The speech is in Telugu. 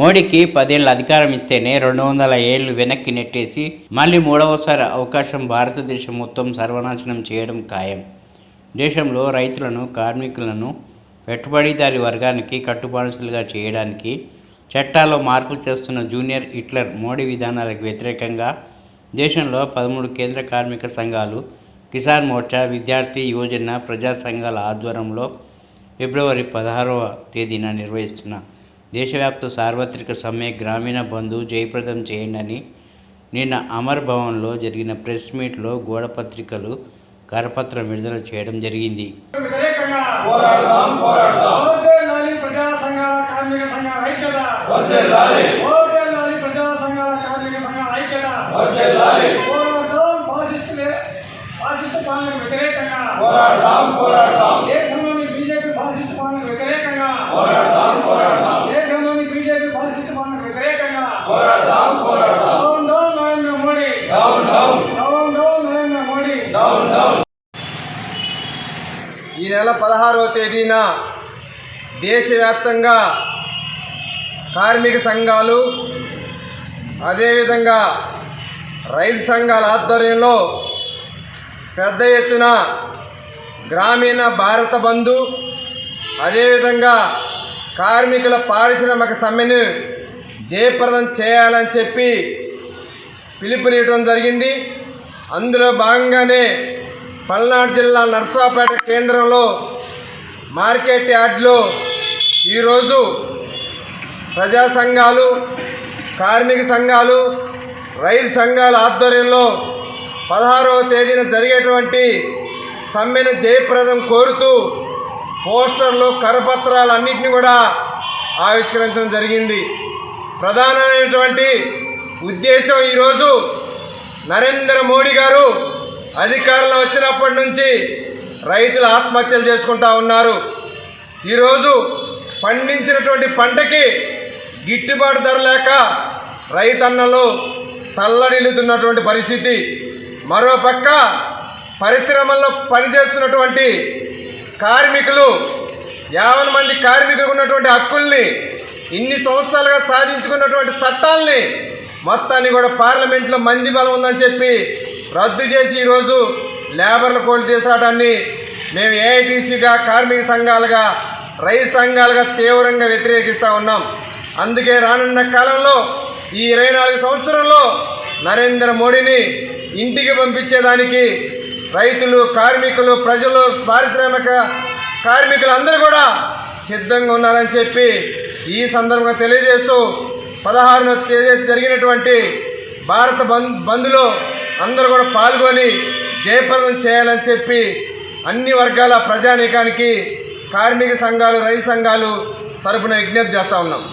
మోడీకి పదేళ్ళ అధికారం ఇస్తేనే రెండు వందల ఏళ్ళు వెనక్కి నెట్టేసి మళ్ళీ మూడవసారి అవకాశం భారతదేశం మొత్తం సర్వనాశనం చేయడం ఖాయం. దేశంలో రైతులను కార్మికులను పెట్టుబడిదారి వర్గానికి కట్టుబాటులుగా చేయడానికి చట్టాల్లో మార్పు చేస్తున్న జూనియర్ హిట్లర్ మోడీ విధానాలకు వ్యతిరేకంగా దేశంలో పదమూడు కేంద్ర కార్మిక సంఘాలు కిసాన్ మోర్చా విద్యార్థి యువజన ప్రజా సంఘాల ఆధ్వర్యంలో ఫిబ్రవరి పదహారవ తేదీన నిర్వహిస్తున్న దేశవ్యాప్త సార్వత్రిక సమ్మె గ్రామీణ బంధు జయప్రదం చేయండి నిన్న అమర్ భవన్లో జరిగిన ప్రెస్ మీట్లో గోడ పత్రికలు కరపత్రం విడుదల చేయడం జరిగింది. వ్యతిరేకంగా ఈ నెల పదహారవ తేదీన దేశవ్యాప్తంగా కార్మిక సంఘాలు అదేవిధంగా రైతు సంఘాల ఆధ్వర్యంలో పెద్ద ఎత్తున గ్రామీణ భారత బంధు అదేవిధంగా కార్మికుల పారిశ్రామిక సమ్మెను జయప్రదం చేయాలని చెప్పి పిలుపునివ్వడం జరిగింది. అందులో భాగంగానే పల్నాడు జిల్లా నర్సాపేట కేంద్రంలో మార్కెట్ యార్డ్లో ఈరోజు ప్రజా సంఘాలు కార్మిక సంఘాలు రైతు సంఘాల ఆధ్వర్యంలో పదహారవ తేదీన జరిగేటువంటి సమ్మెను జయప్రదం కోరుతూ పోస్టర్లు కరపత్రాలు అన్నింటినీ కూడా ఆవిష్కరించడం జరిగింది. ప్రధానమైనటువంటి ఉద్దేశం ఈరోజు నరేంద్ర మోడీ గారు అధికారంలో వచ్చినప్పటి నుంచి రైతులు ఆత్మహత్యలు చేసుకుంటా ఉన్నారు. ఈరోజు పండించినటువంటి పంటకి గిట్టుబాటు ధర లేక రైతన్నలు తల్లడిల్లుతున్నటువంటి పరిస్థితి. మరోపక్క పరిశ్రమల్లో పనిచేస్తున్నటువంటి కార్మికులు యావన మంది కార్మికులకు ఉన్నటువంటి హక్కుల్ని ఇన్ని సంవత్సరాలుగా సాధించుకున్నటువంటి చట్టాల్ని మొత్తాన్ని కూడా పార్లమెంట్లో మంది బలం ఉందని చెప్పి రద్దు చేసి ఈరోజు లేబర్ల కోళ్ళు తీసుకురావడాన్ని మేము ఏఐటీసీగా కార్మిక సంఘాలుగా రైతు సంఘాలుగా తీవ్రంగా వ్యతిరేకిస్తూ ఉన్నాం. అందుకే రానున్న కాలంలో ఈ ఇరవై నాలుగు సంవత్సరంలో నరేంద్ర మోడీని ఇంటికి పంపించేదానికి రైతులు కార్మికులు ప్రజలు పారిశ్రామిక కార్మికులు అందరూ కూడా సిద్ధంగా ఉన్నారని చెప్పి ఈ సందర్భంగా తెలియజేస్తూ పదహారున తేదీ జరిగినటువంటి భారత బంద్ బంద్లో అందరూ కూడా పాల్గొని జయప్రదం చేయాలని చెప్పి అన్ని వర్గాల ప్రజానీకానికి కార్మిక సంఘాలు రైతు సంఘాలు తరపున విజ్ఞప్తి చేస్తూ ఉన్నాం.